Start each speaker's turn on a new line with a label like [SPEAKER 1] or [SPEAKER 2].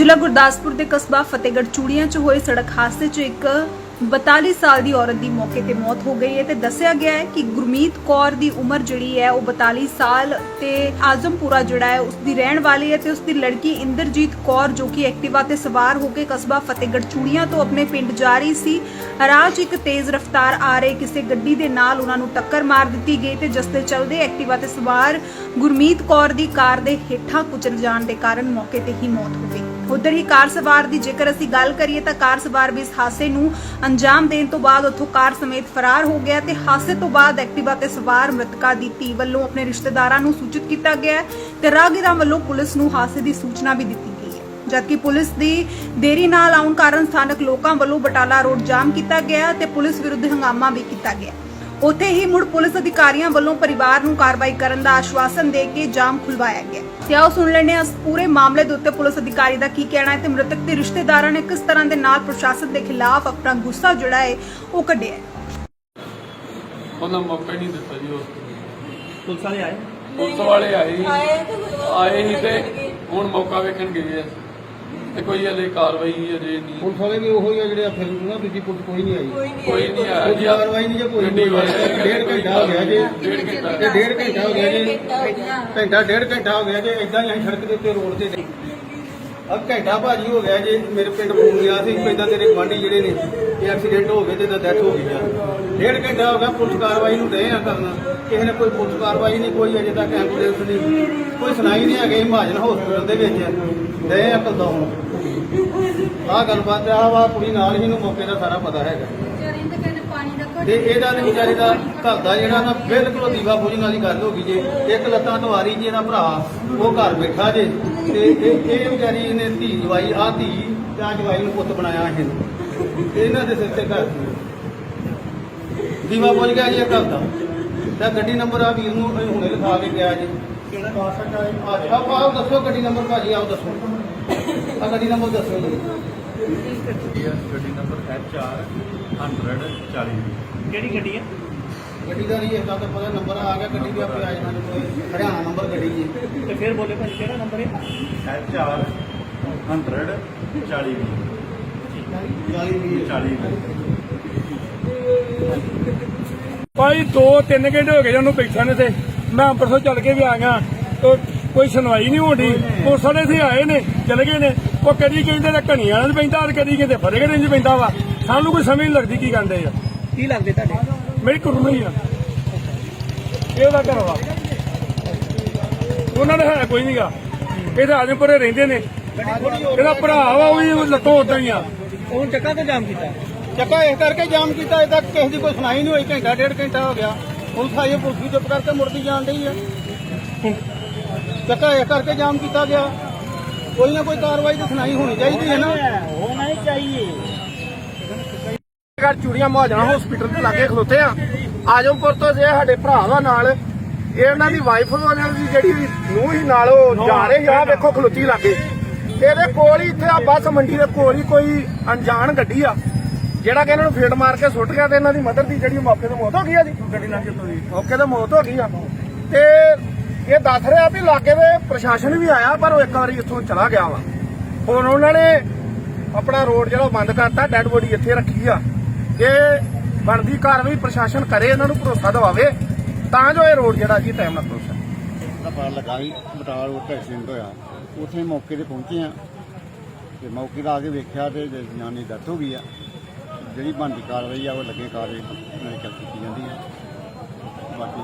[SPEAKER 1] ਜ਼ਿਲ੍ਹਾ ਗੁਰਦਾਸਪੁਰ ਦੇ ਕਸਬਾ ਫਤਿਹਗੜ੍ਹ ਚੂੜੀਆਂ 'ਚ ਹੋਏ ਸੜਕ ਹਾਦਸੇ 'ਚ ਇੱਕ 42 ਸਾਲ ਦੀ ਔਰਤ ਦੀ ਮੌਕੇ ਤੇ ਮੌਤ ਹੋ ਗਈ ਹੈ ਤੇ ਦੱਸਿਆ ਗਿਆ ਹੈ ਕਿ ਗੁਰਮੀਤ ਕੌਰ ਦੀ ਉਮਰ ਜਿਹੜੀ ਹੈ ਉਹ 42 ਸਾਲ ਤੇ ਆਜ਼ਮਪੁਰਾ ਜਿਹੜਾ ਹੈ ਉਸ ਦੀ ਰਹਿਣ ਵਾਲੀ ਹੈ ਤੇ ਉਸ ਦੀ ਲੜਕੀ ਇੰਦਰਜੀਤ ਕੌਰ ਜੋ ਕਿ ਐਕਟਿਵਾ ਤੇ ਸਵਾਰ ਹੋ ਕੇ ਕਸਬਾ ਫਤਿਹਗੜ੍ਹ ਚੂੜੀਆਂ ਤੋਂ ਆਪਣੇ ਪਿੰਡ ਜਾ ਰਹੀ ਸੀ। ਰਾਹ 'ਚ ਇੱਕ ਤੇਜ਼ ਰਫ਼ਤਾਰ ਆ ਰਹੇ ਕਿਸੇ ਗੱਡੀ ਦੇ ਨਾਲ ਉਹਨਾਂ ਨੂੰ ਟੱਕਰ ਮਾਰ ਦਿੱਤੀ ਗਈ ਤੇ ਜਿਸ ਦੇ ਚਲਦੇ ਐਕਟਿਵਾ ਤੇ ਸਵਾਰ ਗੁਰਮੀਤ ਕੌਰ ਦੀ ਕਾਰ ਦੇ ਹੇਠਾਂ ਕੁਚਲ ਜਾਣ ਦੇ ਕਾਰਨ ਮੌਕੇ ਤੇ ਹੀ ਮੌਤ ਹੋ ਗਈ। ਉਧਰ ਹੀ ਕਾਰ ਸਵਾਰ ਦੀ ਜੇਕਰ ਅਸੀਂ ਗੱਲ ਕਰੀਏ ਤਾਂ ਕਾਰ ਸਵਾਰ ਵੀ ਇਸ ਹਾਦਸੇ ਨੂੰ ਅੰਜਾਮ ਦੇਣ ਤੋਂ ਬਾਅਦ ਉੱਥੋਂ ਕਾਰ ਸਮੇਤ ਫਰਾਰ ਹੋ ਗਿਆ ਤੇ ਹਾਦਸੇ ਤੋਂ ਬਾਅਦ ਐਕਟਿਵਾ ਤੇ ਸਵਾਰ ਮ੍ਰਿਤਕਾ ਦੀ ਧੀ ਵੱਲੋਂ ਆਪਣੇ ਰਿਸ਼ਤੇਦਾਰਾਂ ਨੂੰ ਸੂਚਿਤ ਕੀਤਾ ਗਿਆ ਤੇ ਰਾਹਗੀਰਾਂ ਵੱਲੋਂ ਪੁਲਿਸ ਨੂੰ ਹਾਦਸੇ ਦੀ ਸੂਚਨਾ ਵੀ ਦਿੱਤੀ ਗਈ ਹੈ। ਜਦਕਿ ਪੁਲਿਸ ਦੀ ਦੇਰੀ ਨਾਲ ਆਉਣ ਕਾਰਨ ਸਥਾਨਕ ਲੋਕਾਂ ਵੱਲੋਂ ਬਟਾਲਾ ਰੋਡ ਜਾਮ ਕੀਤਾ ਗਿਆ ਤੇ ਪੁਲਿਸ ਵਿਰੁੱਧ ਹੰਗਾਮਾ ਵੀ ਕੀਤਾ ਗਿਆ। ਉੱਥੇ ਹੀ ਮੁੜ ਪੁਲਿਸ ਅਧਿਕਾਰੀਆਂ ਵੱਲੋਂ ਪਰਿਵਾਰ ਨੂੰ ਕਾਰਵਾਈ ਕਰਨ ਦਾ ਆਸ਼ਵਾਸਨ ਦੇ ਕੇ ਜਾਮ ਖੁਲਵਾਇਆ ਗਿਆ। ਤੇ ਆਓ ਸੁਣ ਲੈਂਦੇ ਹਾਂ। ਇਸ ਪੂਰੇ ਮਾਮਲੇ ਦੇ ਉੱਤੇ ਪੁਲਿਸ ਅਧਿਕਾਰੀ ਦਾ ਕੀ ਕਹਿਣਾ ਹੈ ਤੇ ਮ੍ਰਿਤਕ ਦੇ ਰਿਸ਼ਤੇਦਾਰਾਂ ਨੇ ਕਿਸ ਤਰ੍ਹਾਂ ਦੇ ਨਾਲ ਪ੍ਰਸ਼ਾਸਨ ਦੇ ਖਿਲਾਫ ਆਪਣਾ ਗੁੱਸਾ ਜਿਹੜਾ ਹੈ ਉਹ ਕੱਢਿਆ ਹੈ।
[SPEAKER 2] ਉਹਨਾਂ ਮੌਕਾ ਹੀ ਨਹੀਂ ਦਿੱਤਾ ਜੀ ਉਸ
[SPEAKER 3] ਪੁਲਿਸ ਵਾਲੇ ਆਏ?
[SPEAKER 2] ਪੁਲਿਸ ਵਾਲੇ ਆਏ ਸੀ ਆਏ ਸੀ ਤੇ ਹੁਣ ਮੌਕਾ ਵੇਖਣ ਗਏ ਆ। ਤੇ ਕੋਈ ਹਲੇ ਕਾਰਵਾਈ ਅਜੇ ਨਹੀਂ
[SPEAKER 4] ਪੁਲਿਸ ਵਾਲੇ ਵੀ ਉਹੋ ਹੀ ਆ ਜਿਹੜੇ ਆ ਫਿਰ ਨਾ ਦੂਜੀ ਪੁਲਿਸ ਕੋਈ ਨਹੀਂ ਆਈ।
[SPEAKER 2] ਕੋਈ ਨਹੀਂ ਆਇਆ
[SPEAKER 4] ਕੋਈ
[SPEAKER 2] ਜੀ
[SPEAKER 4] ਕਾਰਵਾਈ ਨਹੀਂ ਜੇ ਕੋਈ
[SPEAKER 2] ਗੱਡੀ ਵਾਲੇ
[SPEAKER 4] ਡੇਢ ਘੰਟਾ ਹੋ ਗਿਆ ਜੀ।
[SPEAKER 2] ਡੇਢ ਘੰਟਾ।
[SPEAKER 4] ਤੇ ਡੇਢ ਘੰਟਾ ਹੋ ਗਿਆ ਜੀ। ਘੰਟਾ ਡੇਢ ਘੰਟਾ ਹੋ ਗਿਆ ਜੀ। ਇਦਾਂ ਹੀ ਅਸੀਂ ਸੜਕ ਦੇ ਉੱਤੇ ਰੋਡ ਤੇ ਆ ਘੰਟਾ ਭਾਜੀ ਹੋ ਗਿਆ ਜੀ। ਮੇਰੇ ਪਿੰਡ ਫੋਨ ਗਿਆ ਸੀ ਪੈਦਾ ਤੇਰੇ ਗਵਾਂਢੀ ਜਿਹੜੇ ਨੇ ਇਹ ਐਕਸੀਡੈਂਟ ਹੋ ਗਏ ਤੇ ਤਾਂ ਡੈਥ ਹੋ ਗਈ ਆ। ਡੇਢ ਘੰਟਾ ਹੋ ਗਿਆ ਪੁਲਿਸ ਕਾਰਵਾਈ ਨੂੰ ਦੇ ਆ ਕਰਨਾ। ਕਿਸੇ ਨੇ ਕੋਈ ਪੁਲਿਸ ਕਾਰਵਾਈ ਨਹੀਂ ਕੋਈ ਅਜੇ ਤੱਕ ਐਂਬੂਲੈਂਸ ਨਹੀਂ। ਕੋਈ ਸੁਣਾਈ ਨਹੀਂ ਹੈਗੀ ਮਹਾਜਨ ਹਸਪੀਟਲ ਦੇ ਵਿੱਚ ਦੇ ਆ ਕਦੋਂ ਹੁਣ। ਆਹ ਗੱਲਬਾਤ ਆ ਵਾ ਕੁੜੀ ਨਾਲ ਹੀ ਨੂੰ ਮੌਕੇ ਦਾ ਸਾਰਾ ਪਤਾ ਹੈਗਾ। ਤੇ ਇਹਦਾ ਤੇ ਵਿਚਾਰੀ ਦਾ ਘਰ ਦਾ ਜਿਹੜਾ ਨਾ ਬਿਲਕੁਲ ਦੀਵਾ ਬੁਝਣ ਵਾਲੀ ਗੱਲ ਹੋ ਗਈ ਜੇ। ਇੱਕ ਲੱਤਾਂ ਤੋਂ ਆ ਰਹੀ ਜੀ ਇਹਦਾ ਭਰਾ ਉਹ ਘਰ ਬੈਠਾ ਜੇ। ਤੇ ਇਹ ਇਹ ਵਿਚਾਰੀ ਨੇ ਧੀ ਜਵਾਈ ਆ ਧੀ ਤੇ ਆ ਜਵਾਈ ਨੂੰ ਪੁੱਤ ਬਣਾਇਆ ਇਹਨੂੰ ਤੇ ਇਹਨਾਂ ਦੇ ਸਿਰ ਤੇ ਘਰ ਦੀਵਾ ਬੁਝ ਗਿਆ ਜੀ ਇਹ ਘਰ ਦਾ। ਤੇ ਗੱਡੀ ਨੰਬਰ ਆ ਵੀਰ ਨੂੰ ਹੁਣੇ ਲਿਖਾ ਕੇ ਗਿਆ ਜੀ। ਕਿਹੜਾ ਬਾਸਾ ਆ ਆਪ ਆਓ ਦੱਸੋ ਗੱਡੀ ਨੰਬਰ ਭਾਜੀ ਆਓ ਦੱਸੋ। ਆ ਗੱਡੀ ਨੰਬਰ ਦੱਸੋ ਜੀ।
[SPEAKER 3] ਗੱਡੀ ਨੰਬਰ H4 140 ਕਿਹੜੀ ਗੱਡੀ ਹੈ
[SPEAKER 4] ਗੱਡੀ ਦਾ ਨਹੀਂ ਇਦਾਂ ਤਾਂ ਪਤਾ ਨੰਬਰ ਆ ਗਿਆ ਗੱਡੀ ਵੀ ਆਪੇ ਆ ਜਾਣਾ ਜੀ ਕੋਈ ਹਰਿਆਣਾ ਨੰਬਰ ਗੱਡੀ ਜੀ।
[SPEAKER 3] ਤੇ ਫਿਰ ਬੋਲੇ ਭਾਈ ਕਿਹੜਾ ਨੰਬਰ ਹੈ H4 140
[SPEAKER 4] 40 ਵੀ
[SPEAKER 3] 40
[SPEAKER 5] ਭਾਈ 2-3 ਘੰਟੇ ਹੋ ਗਏ ਉਹਨੂੰ ਬੈਠਾ ਨੇ ਤੇ ਮੈਂ ਅੰਮ੍ਰਿਤਸਰ ਚੱਲ ਕੇ ਵੀ ਆ ਗਿਆ ਤੇ ਕੋਈ ਸੁਣਵਾਈ ਨਹੀਂ ਹੋਣੀ ਉਹ ਸਾਡੇ ਇੱਥੇ ਆਏ ਨੇ ਚਲੇ ਗਏ ਨੇ। ਉਹ ਕਦੀ ਕਹਿੰਦੇ ਨੇ ਘਣੀਆਂ ਨਾਲ ਪੈਂਦਾ ਤੇ ਕਦੀ ਕਹਿੰਦੇ ਫਤਿਹਗੜ੍ਹ ਇੰਜ ਪੈਂਦਾ ਵਾ। ਸਾਨੂੰ ਕੋਈ ਸਮਝ ਨਹੀਂ ਲੱਗਦੀ ਕੀ ਕਹਿੰਦੇ ਆ।
[SPEAKER 3] ਕੀ ਲੱਗਦੇ ਤੁਹਾਡੇ?
[SPEAKER 5] ਮੇਰੀ ਕੁਰਮੀ ਆ। ਇਹ ਉਹਦਾ ਘਰ ਵਾ। ਉਹਨਾਂ ਦਾ ਹੈ ਕੋਈ ਨਹੀਂਗਾ ਇਹ ਤਾਂ ਆਜਮਪੁਰੇ ਰਹਿੰਦੇ ਨੇ। ਇਹਦਾ ਭਰਾ ਵਾ ਉਹ ਵੀ ਲੱਤੋਂ ਉਦਾਂ ਹੀ ਆ।
[SPEAKER 3] ਉਹ ਚੱਕਾ ਤੇ ਜਾਮ ਕੀਤਾ?
[SPEAKER 4] ਚੱਕਾ ਇਸ ਕਰਕੇ ਜਾਮ ਕੀਤਾ ਇਹ ਤੱਕ ਕਿਸੇ ਦੀ ਕੋਈ ਸੁਣਾਈ ਨਹੀਂ ਹੋਈ ਘੰਟਾ ਡੇਢ ਘੰਟਾ ਹੋ ਗਿਆ। ਪੁਲਿਸ ਆਈ ਹੈ, ਪੁਲਿਸ ਵੀ ਚੁੱਪ ਕਰਕੇ ਮੁੜਦੀ ਜਾਣ ਡਈ ਹੈ। ਚੱਕਾ ਇਸ ਕਰਕੇ ਜਾਮ ਕੀਤਾ ਗਿਆ। ਕੋਈ ਨਾ ਕੋਈ ਕਾਰਵਾਈ ਤਾਂ ਸੁਣਾਈ ਹੋਣੀ ਚਾਹੀਦੀ ਹੈ ਨਾ।
[SPEAKER 3] ਹੋਣਾ ਹੀ ਚਾਹੀਏ।
[SPEAKER 5] ਘਰ ਚੂੜੀਆਂ ਮਹਾਜਣਾ ਹਸਪੀਟਲ ਦੇ ਲਾਗੇ ਖਲੋਤੇ ਆ। ਆਜਮਪੁਰ ਤੋਂ ਜੇ ਸਾਡੇ ਭਰਾ ਦਾ ਨਾਲ ਇਹ ਉਹਨਾਂ ਦੀ ਵਾਈਫ ਵਾਲਿਆਂ ਦੀ ਜਿਹੜੀ ਨੂੰ ਹੀ ਨਾਲ ਉਹ ਜਾ ਰਹੇ ਆ ਵੇਖੋ ਖਲੋਤੀ ਲਾਗੇ। ਇਹਦੇ ਕੋਲ ਹੀ ਇੱਥੇ ਆ ਬੱਸ ਮੰਡੀ ਦੇ ਕੋਲ ਹੀ ਕੋਈ ਅਣਜਾਣ ਗੱਡੀ ਆ। ਜਿਹੜਾ ਕਿ ਇਹਨਾਂ ਨੂੰ ਫੇਟ ਮਾਰ ਕੇ ਸੁੱਟ ਗਿਆ ਤੇ ਇਹਨਾਂ ਦੀ ਮਦਰ ਦੀ ਜਿਹੜੀ ਮੌਕੇ ਤੇ ਮੌਤ ਹੋ ਗਈ ਆ ਜੀ। ਗੱਡੀ ਨਾਲ ਕਿਤੋਂ ਦੀ? ਮੌਕੇ ਤੇ ਮੌਤ ਹੋ ਗਈ ਆ। ਤੇ ਇਹ ਦੱਸ ਰਿਹਾ ਵੀ ਲਾਗੇ ਦੇ ਪ੍ਰਸ਼ਾਸਨ ਵੀ ਆਇਆ ਪਰ ਉਹ ਇੱਕ ਵਾਰੀ ਇੱਥੋਂ ਚਲਾ ਗਿਆ ਵਾ। ਹੁਣ ਉਹਨਾਂ ਨੇ ਆਪਣਾ ਰੋਡ ਜਿਹੜਾ ਬੰਦ ਕਰਤਾ ਡੈੱਡ ਬੋਡੀ ਇੱਥੇ ਰੱਖੀ ਆ। ਇਹ ਬਣਦੀ ਕਾਰਵਾਈ ਪ੍ਰਸ਼ਾਸਨ ਕਰੇ ਇਹਨਾਂ ਨੂੰ ਭਰੋਸਾ ਦਿਵਾਵੇ ਤਾਂ ਜੋ ਇਹ ਰੋਡ ਜਿਹੜਾ ਜੀ ਟਾਈਮ ਨਾਲ ਖੁੱਲ ਸਕੇ।
[SPEAKER 6] ਦਾ ਪਤਾ ਲੱਗਾ ਵੀ ਬਟਾਲ ਰੋਡ ਤੇ ਐਕਸੀਡੈਂਟ ਹੋਇਆ। ਉੱਥੇ ਮੌਕੇ ਤੇ ਪਹੁੰਚੇ ਆ। ਤੇ ਮੌਕੇ ਦਾ ਆ ਕੇ ਵੇਖਿਆ ਤੇ ਜਨਾਨੀ ਡੈਥ ਹੋ ਗਈ ਆ। ਜਿਹੜੀ ਬਣਦੀ ਕਾਰਵਾਈ ਆ ਉਹ ਲੱਗੇ ਕਾਰਵਾਈ ਕੀਤੀ ਜਾਂਦੀ ਹੈ ਬਾਕੀ